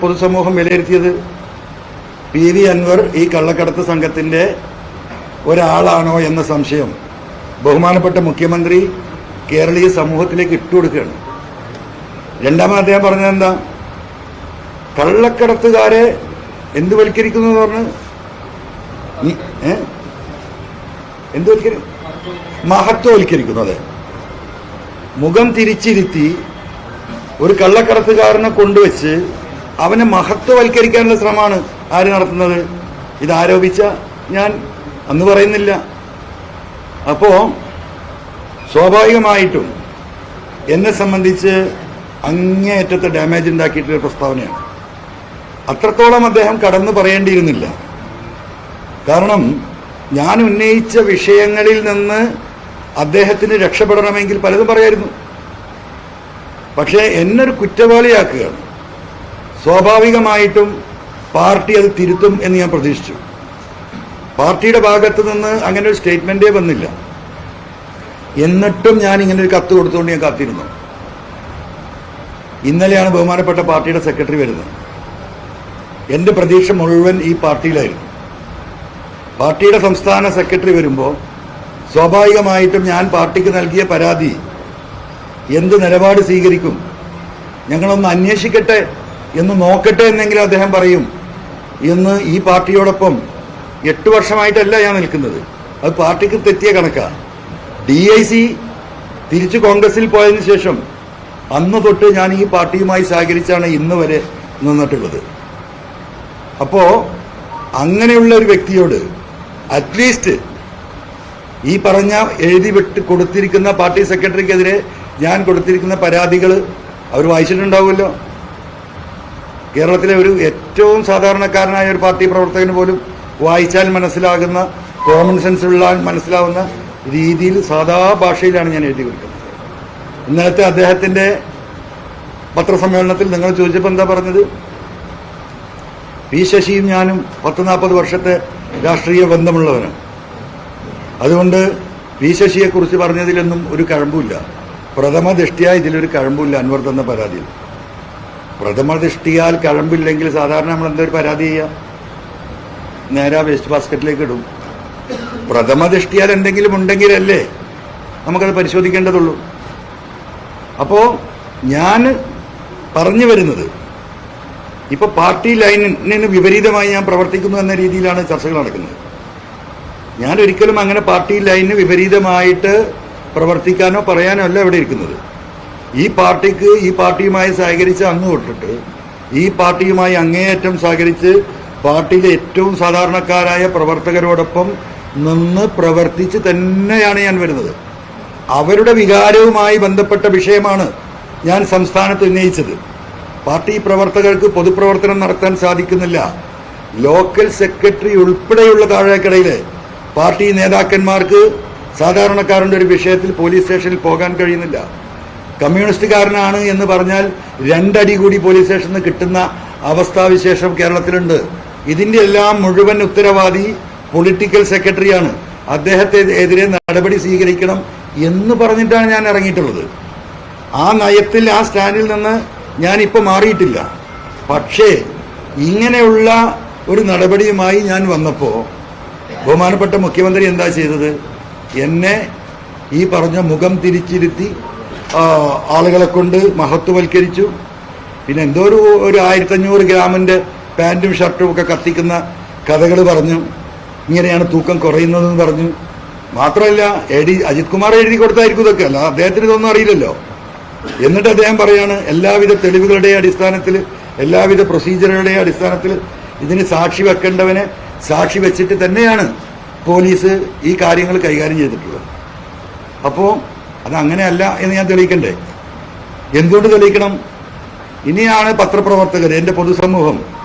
പൊതുസമൂഹം വിലയിരുത്തിയത് P V Anwar ഈ കള്ളക്കടത്ത് സംഘത്തിന്റെ ഒരാളാണോ എന്ന സംശയം ബഹുമാനപ്പെട്ട മുഖ്യമന്ത്രി കേരളീയ സമൂഹത്തിലേക്ക് ഇട്ടുകൊടുക്കുകയാണ് രണ്ടാമത് അദ്ദേഹം പറഞ്ഞത് എന്താ? കള്ളക്കടത്തുകാരെ എന്ത് വൽക്കരിക്കുന്നു എന്ന് പറഞ്ഞ്? എന്ത് വൽക്കരി? മഹത്വവൽക്കരിക്കുന്നു അതെ. മുഖം തിരിച്ചിരുത്തി ഒരു കള്ളക്കടത്തുകാരനെ കൊണ്ടുവച്ച് അവനെ മഹത്വവൽക്കരിക്കാനുള്ള ശ്രമമാണ് ആര് നടത്തുന്നത്? ഇതാരോപിച്ച ഞാൻ അന്ന് പറയുന്നില്ല. അപ്പോ സ്വാഭാവികമായിട്ടും എന്നെ സംബന്ധിച്ച് അങ്ങേയറ്റത്തെ ഡാമേജ് ഉണ്ടാക്കിയിട്ടുള്ള പ്രസ്താവനയാണ്. അത്രത്തോളം അദ്ദേഹം കടന്നു പറയേണ്ടിയിരുന്നില്ല. കാരണം ഞാൻ ഉന്നയിച്ച വിഷയങ്ങളിൽ നിന്ന് അദ്ദേഹത്തിന് രക്ഷപ്പെടണമെങ്കിൽ പലതും പറയായിരുന്നു. പക്ഷേ എന്നൊരു കുറ്റവാളിയാക്കുകയാണ്. സ്വാഭാവികമായിട്ടും പാർട്ടി അത് തിരുത്തും എന്ന് ഞാൻ പ്രതീക്ഷിച്ചു. പാർട്ടിയുടെ ഭാഗത്ത് നിന്ന് അങ്ങനെ ഒരു സ്റ്റേറ്റ്മെന്റേ വന്നില്ല. എന്നിട്ടും ഞാൻ ഇങ്ങനെ ഒരു കത്ത് കൊടുത്തുകൊണ്ട് ഞാൻ കാത്തിരുന്നു. ഇന്നലെയാണ് ബഹുമാനപ്പെട്ട പാർട്ടിയുടെ സെക്രട്ടറി വരുന്നത്. എന്റെ പ്രതീക്ഷ മുഴുവൻ ഈ പാർട്ടിയിലായിരുന്നു. പാർട്ടിയുടെ സംസ്ഥാന സെക്രട്ടറി വരുമ്പോൾ സ്വാഭാവികമായിട്ടും ഞാൻ പാർട്ടിക്ക് നൽകിയ പരാതി എന്ത് നിലപാട് സ്വീകരിക്കും ഞങ്ങളൊന്ന് അന്വേഷിക്കട്ടെ എന്ന് നോക്കട്ടെ എന്നെങ്കിലും അദ്ദേഹം പറയും. എന്ന് ഈ പാർട്ടിയോടൊപ്പം എട്ട് വർഷമായിട്ടല്ല ഞാൻ നിൽക്കുന്നത്. അത് പാർട്ടിക്ക് തെറ്റിയ കണക്കാണ് ഡി ഐ സി തിരിച്ച് കോൺഗ്രസിൽ പോയതിനു ശേഷം അന്ന് തൊട്ട് ഞാൻ ഈ പാർട്ടിയുമായി സഹകരിച്ചാണ് ഇന്ന് വരെ നിന്നിട്ടുള്ളത്. അപ്പോ അങ്ങനെയുള്ള ഒരു വ്യക്തിയോട് അറ്റ്ലീസ്റ്റ് ഈ പറഞ്ഞ എഴുതി വിട്ട് കൊടുത്തിരിക്കുന്ന പാർട്ടി സെക്രട്ടറിക്കെതിരെ ഞാൻ കൊടുത്തിരിക്കുന്ന പരാതികൾ അവർ വായിച്ചിട്ടുണ്ടാവുമല്ലോ. കേരളത്തിലെ ഒരു ഏറ്റവും സാധാരണക്കാരനായ ഒരു പാർട്ടി പ്രവർത്തകന് പോലും വായിച്ചാൽ മനസ്സിലാകുന്ന കോമൺ സെൻസ് ഉള്ള മനസ്സിലാവുന്ന രീതിയിൽ സാധാ ഭാഷയിലാണ് ഞാൻ എഴുതി കൊടുക്കുന്നത്. ഇന്നലത്തെ അദ്ദേഹത്തിന്റെ പത്രസമ്മേളനത്തിൽ നിങ്ങൾ ചോദിച്ചപ്പോൾ എന്താ പറഞ്ഞത്? പി ശശിയും ഞാനും പത്ത് നാൽപ്പത് വർഷത്തെ രാഷ്ട്രീയ ബന്ധമുള്ളവനാണ് അതുകൊണ്ട് പി ശശിയെക്കുറിച്ച് പറഞ്ഞതിലൊന്നും ഒരു കഴമ്പില്ല പ്രഥമ ദൃഷ്ടിയായി ഇതിലൊരു കഴമ്പില്ല അൻവർ തന്ന പരാതിയിൽ. പ്രഥമ ദൃഷ്ടിയാൽ കഴമ്പില്ലെങ്കിൽ സാധാരണ നമ്മൾ എന്തൊരു പരാതി ചെയ്യുക നേരെ വേസ്റ്റ് ബാസ്ക്കറ്റിലേക്ക് ഇടും. പ്രഥമ ദൃഷ്ടിയാൽ എന്തെങ്കിലും ഉണ്ടെങ്കിലല്ലേ നമുക്കത് പരിശോധിക്കേണ്ടതുള്ളൂ. അപ്പോൾ ഞാൻ പറഞ്ഞു വരുന്നത് ഇപ്പൊ പാർട്ടി ലൈനിന് വിപരീതമായി ഞാൻ പ്രവർത്തിക്കുന്നു എന്ന രീതിയിലാണ് ചർച്ചകൾ നടക്കുന്നത്. ഞാൻ ഒരിക്കലും അങ്ങനെ പാർട്ടി ലൈനിന് വിപരീതമായിട്ട് പ്രവർത്തിക്കാനോ പറയാനോ അല്ല ഇവിടെ ഇരിക്കുന്നത്. ഈ പാർട്ടിക്ക് ഈ പാർട്ടിയുമായി സഹകരിച്ച് അങ്ങ് തൊട്ടിട്ട് ഈ പാർട്ടിയുമായി അങ്ങേയറ്റം സഹകരിച്ച് പാർട്ടിയിലെ ഏറ്റവും സാധാരണക്കാരായ പ്രവർത്തകരോടൊപ്പം നിന്ന് പ്രവർത്തിച്ച് തന്നെയാണ് ഞാൻ വരുന്നത്. അവരുടെ വികാരവുമായി ബന്ധപ്പെട്ട വിഷയമാണ് ഞാൻ സംസ്ഥാനത്ത് ഉന്നയിച്ചത്. പാർട്ടി പ്രവർത്തകർക്ക് പൊതുപ്രവർത്തനം നടത്താൻ സാധിക്കുന്നില്ല. ലോക്കൽ സെക്രട്ടറി ഉൾപ്പെടെയുള്ള താഴേക്കിടയിലെ പാർട്ടി നേതാക്കന്മാർക്ക് സാധാരണക്കാരുടെ ഒരു വിഷയത്തിൽ പോലീസ് സ്റ്റേഷനിൽ പോകാൻ കഴിയുന്നില്ല. കമ്മ്യൂണിസ്റ്റുകാരനാണ് എന്ന് പറഞ്ഞാൽ രണ്ടടി കൂടി പോലീസ് സ്റ്റേഷനിൽ നിന്ന് കിട്ടുന്ന അവസ്ഥാവിശേഷം കേരളത്തിലുണ്ട്. ഇതിന്റെ എല്ലാം മുഴുവൻ ഉത്തരവാദി പൊളിറ്റിക്കൽ സെക്രട്ടറിയാണ് അദ്ദേഹത്തെ എതിരെ നടപടി സ്വീകരിക്കണം എന്ന് പറഞ്ഞിട്ടാണ് ഞാൻ ഇറങ്ങിയിട്ടുള്ളത്. ആ നയത്തിൽ ആ സ്റ്റാൻഡിൽ നിന്ന് ഞാനിപ്പോൾ മാറിയിട്ടില്ല. പക്ഷേ ഇങ്ങനെയുള്ള ഒരു നടപടിയുമായി ഞാൻ വന്നപ്പോൾ ബഹുമാനപ്പെട്ട മുഖ്യമന്ത്രി എന്താ ചെയ്തത്? എന്നെ ഈ പറഞ്ഞ മുഖം തിരിച്ചിരുത്തി ആളുകളെ കൊണ്ട് മഹത്വവൽക്കരിച്ചു. പിന്നെ എന്തോ ഒരു ഒരു ആയിരത്തഞ്ഞൂറ് ഗ്രാമിന്റെ പാന്റും ഷർട്ടും ഒക്കെ കത്തിക്കുന്ന കഥകൾ പറഞ്ഞു. ഇങ്ങനെയാണ് തൂക്കം കുറയുന്നതെന്ന് പറഞ്ഞു. മാത്രമല്ല എ ഡി അജിത് കുമാർ എഴുതി കൊടുത്തായിരിക്കും ഇതൊക്കെ. അല്ല അദ്ദേഹത്തിന് ഇതൊന്നും അറിയില്ലല്ലോ. എന്നിട്ട് അദ്ദേഹം പറയാണ് എല്ലാവിധ തെളിവുകളുടെയും അടിസ്ഥാനത്തിൽ എല്ലാവിധ പ്രൊസീജിയറുകളുടെ അടിസ്ഥാനത്തിൽ ഇതിന് സാക്ഷി വെക്കേണ്ടവനെ സാക്ഷി വെച്ചിട്ട് തന്നെയാണ് പോലീസ് ഈ കാര്യങ്ങൾ കൈകാര്യം ചെയ്തിട്ടുള്ളത്. അപ്പോൾ അത് അങ്ങനെയല്ല എന്ന് ഞാൻ തെളിയിക്കണ്ടേ. എന്തുകൊണ്ട് തെളിയിക്കണം? ഇനിയാണ് പത്രപ്രവർത്തകർ എന്റെ പൊതുസമൂഹം